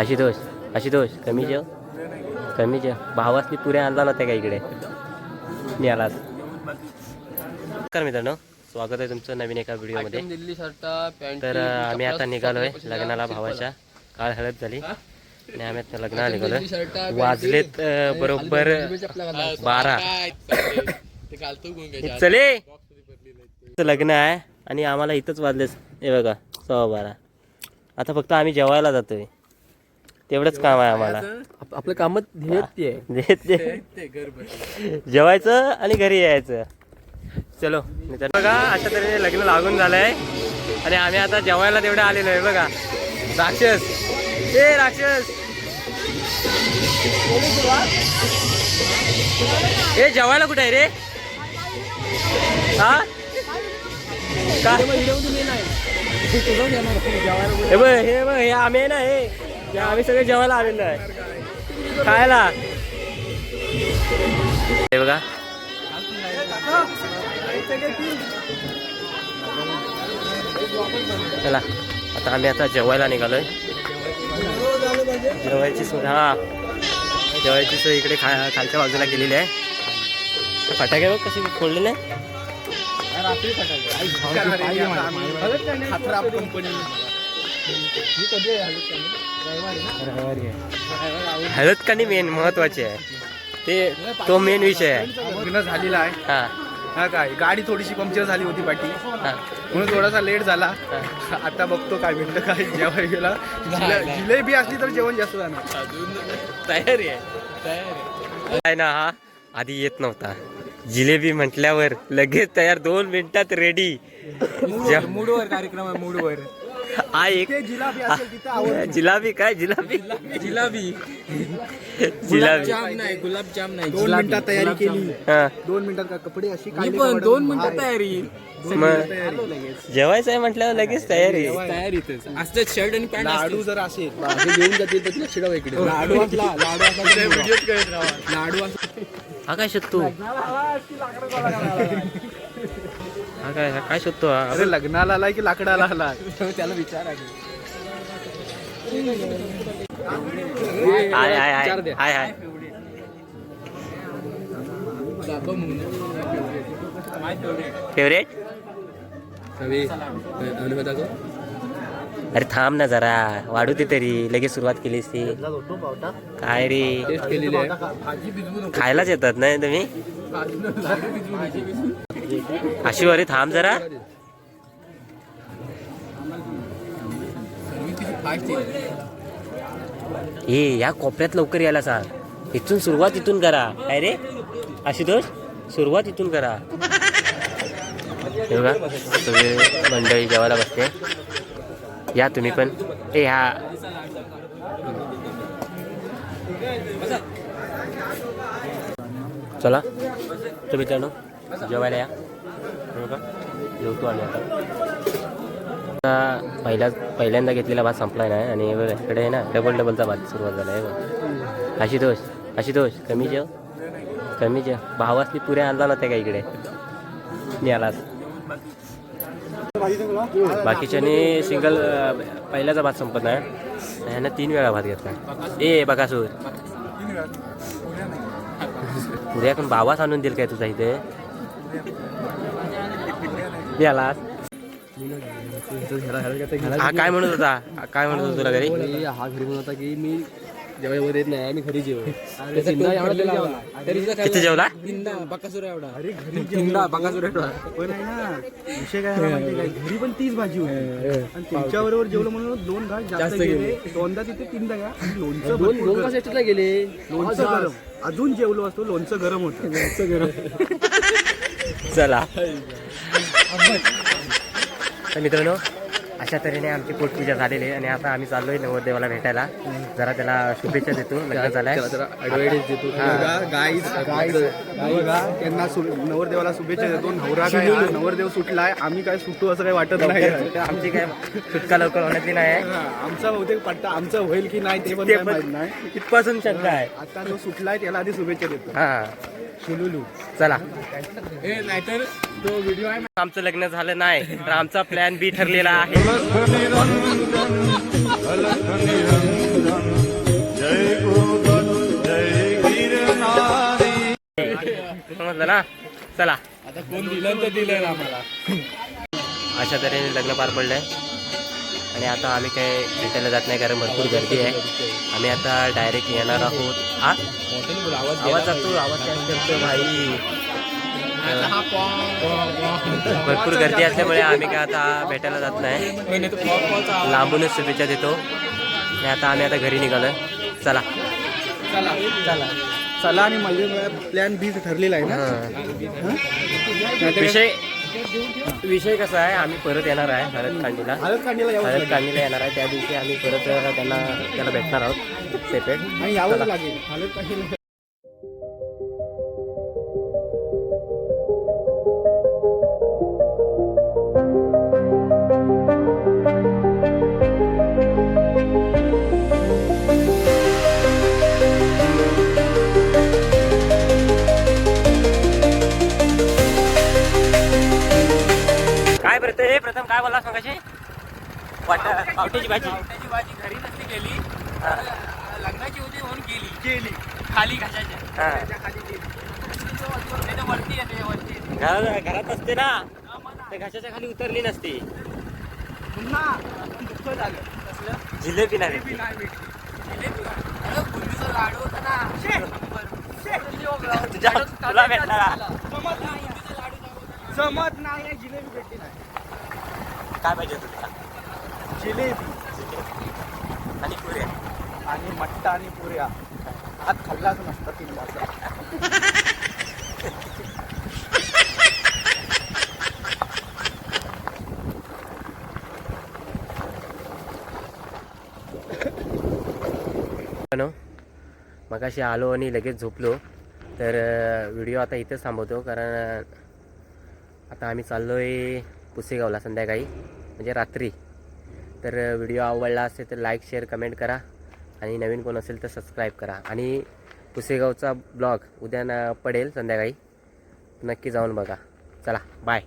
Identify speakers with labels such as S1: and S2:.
S1: आशुतोष आशुतोष कमी जेव. कमी जेव. भावासनी पुरे आणला नव्हता का इकडे? मी आलास नमस्कार मित्रांनो. स्वागत आहे तुमचं नवीन एका व्हिडिओमध्ये. तर आम्ही आता निघालोय लग्नाला भावाच्या. काळ हळद झाली. आणि आम्ही आता लग्नाला निघालोय. वाजलेत बरोबर बारा. चले. लग्न आहे आणि आम्हाला इथंच वाजलेच हे बघा सव्वा बारा. आता फक्त आम्ही जेवायला जातोय. तेवढंच काम आहे आम्हाला.
S2: आपलं कामच ध्येय ते आहे.
S1: जे- जे-
S2: ते घर
S1: जेवायचं आणि घरी यायचं. चलो मित्रांनो. बघा अशा तऱ्हेने लग्न लागून झालंय. आणि आम्ही आता जेवायला तेवढे आलेलो आहे बघा. राक्षस. ए राक्षस. ए जेवायला कुठे आहे रे? हा? का? हे बघ हे बघ हे आम्ही आहे ना हे हे. आम्ही सगळे जेवायला आलेलो आहे. खायला. हे बघा. चला आता आम्ही आता जेवायला निघालोय. जेवायची सोय हा. जेवायची सोय इकडे खा खालच्या बाजूला केलेली आहे. फटाके बघ हळद का नाही मेन महत्त्वाचे आहे? ते तो मेन विषय आहे.
S3: लग्न झालेला आहे.
S1: हा.
S3: हा काय? गाडी थोडीशी पंक्चर झाली होती पाठी. म्हणून थोडासा लेट झाला. आता बघतो काय भेटलं काय जेवण गेला जिलेबी असली तर जेवण जास्त जाणार.
S1: तयारी आहे. काय ना हा? आधी येत नव्हता. जिलेबी म्हटल्यावर लगेच तयार दोन मिनिटात रेडी
S3: मूडवर कार्यक्रम आहे मूडवर
S1: हा एक
S3: ते जिलाबी असेल
S1: काय जिलाबी
S2: जिलाबी
S1: जिलाबी
S2: जाम नाही गुलाबजाम नाही
S3: दोन मिनिटात तयारी केली
S1: हा
S3: दोन मिनिटात का कपडे अशी
S2: मी
S3: काढले
S2: पण दोन? मिनिटात तयारी
S1: जेवायचं आहे म्हटल्यावर लगेच तयारी
S2: तयारीतच असतं शर्ट आणि पॅन्ट
S3: लाडू जर असेल
S2: हे घेऊन जातील तर लक्ष ठेवा इकडे
S3: लाडू असला लाडू असला
S2: लाडू असं
S1: हा काय शोधतो हा काय हा काय शोधतो हा
S3: अरे लग्नाला आलाय की लाकडाला आलाय?
S2: त्याला विचार आहे
S1: हाय हाय हाय. हाय हाय. फेवरेट अरे थांब ना जरा. वाढू दे तरी. लगेच सुरुवात केलीस ती काय रे?
S2: टेस्ट केलेली आहे.
S1: खायलाच येतात नाही तुम्ही? अशी अरे थांब जरा. हे या कोपऱ्यात लवकर यायला सांग. इथून सुरुवात इथून करा. काय रे? आशुतोष सुरुवात इथून करा. हे मंडळी जेवायला बसते या तुम्ही पण. ए हा. चला. तुम्ही चालू जेवायला या. का जेवतो आम्ही आता. पहिला पहिल्या पहिल्यांदा घेतलेला भात संपलाय नाही आणि इकडे आहे ना डबल डबलचा भात सुरुवात झाला आहे बघा. आशुतोष आशुतोष कमी जेव. कमी जेव. भावासनी पुऱ्या आणला नव्हत्या का इकडे? मी आलास बाकीच्याने सिंगल पहिल्याचा भात संपत नाही. ह्यानं तीन वेळा भात घेतला. ए बघा सूर. उद्या पण बाबाच आणून देईल काय तुझा इथे? मी हा काय म्हणत होता? काय म्हणत होता तुला घरी?
S2: हा घरी म्हणत होता की मी जेव्हा वर येत नाही मी घरी जेव.
S1: किती जेवला?
S2: बकासूर एवढा. अरे घरी बकासूर एवढा.
S3: पण आहे ना विषय काय? घरी पण तीच भाजी होती. आणि तुमच्या बरोबर जेवलं म्हणून दोन घास जास्त गेले. दोनदा तिथे तीनदा घ्या लोणचं
S2: दोन दोन. तास एक्स्ट्रा गेले.
S3: लोणचं गरम. अजून जेवलो असतो लोणचं गरम होतं. लोणचं गरम.
S1: चला. तर मित्रांनो अशा तऱ्हेने आमची पोटपूजा झालेली आहे आणि आता आम्ही चाललोय नवरदेवाला भेटायला. जरा त्याला शुभेच्छा देतो लग्न झालाय.
S3: त्यांना नवरदेवाला शुभेच्छा देतो. नवरा काय हा नवरदेव सुटलाय आम्ही काय सुटू असं काही वाटत नाही.
S1: आमची काय सुटका लवकर होण्याची नाही आहे.
S3: हा, आमचा बहुतेक पट्टा आमचं होईल की नाही ते पण
S1: ते
S3: काय
S1: पण
S3: माहीत नाही.
S1: इथपासून शंका आहे.
S3: आता जो सुटलाय त्याला आधी शुभेच्छा देतो.
S1: हा.
S3: शिलुलू.
S1: चला. आमचं लग्न झालं नाही तर आमचा प्लॅन बी ठरलेला आहे. समजलं ना? चला.
S2: आता कोण दिलं तर दिलं आम्हाला.
S1: अशा तऱ्हेने लग्न पार पडलंय. आणि आता आम्ही काही भेटायला जात नाही कारण भरपूर गर्दी आहे. आम्ही आता डायरेक्ट येणार आहोत. हा?
S2: आवाज
S1: आवाज जातो आवाज काय करतो भाई? भरपूर गर्दी असल्यामुळे आम्ही काय आता भेटायला जात नाही. लांबूनच शुभेच्छा देतो. आणि आता आम्ही आता घरी निघालोय. चला.
S3: चला चला चला आणि मला प्लॅन बी ठरलेला आहे ना.
S1: विषय विषय कसा आहे? आम्ही परत येणार आहे हळद कांडीला
S3: हळद काढणीला यावं
S1: हळद कांडीला येणार आहे. त्या दिवशी आम्ही परत त्यांना त्याला भेटणार आहोत. सेपरेट.
S3: आणि यावंच लागेल. हळद काढणीला
S1: प्रथम काय बोलला सांगायचे वाट पावट्याची भाजी.
S2: पावट्याची भाजी घरी नसती गेली. लग्नाची होती म्हणून गेली.
S3: गेली.
S2: खाली घासायच्या
S1: हा.
S2: खाली गेली. वरती येते वरती येते.
S1: घरात असते ना. त्या घशाच्या खाली उतरली नसती.
S3: पुन्हा दुःख झालं. कसलं?
S1: जिलेबी नाही भेटली.
S3: भेटली.
S2: जिलेबी बुंदीचा लाडू होता ना.
S1: तुझ्या तुला
S3: नाही जमत नाही. जिलेबी भेटली नाही.
S1: काय पाहिजे तुला?
S3: जिलेबी.
S1: आणि पुऱ्या.
S3: आणि मट्टा आणि पुऱ्या. हात खाल्लाच नसता तीन वाजता
S1: नो मगाशी आलो आणि लगेच झोपलो. तर व्हिडिओ आता इथेच थांबवतो कारण आता आम्ही चाललो आहे पुसेगावला संध्याकाळी म्हणजे रात्री. तर व्हिडिओ आवडला असेल तर लाईक शेअर कमेंट करा. आणि नवीन कोण असेल तर सबस्क्राईब करा. आणि पुसेगावचा ब्लॉग उद्या पडेल संध्याकाळी. नक्की जाऊन बघा. चला बाय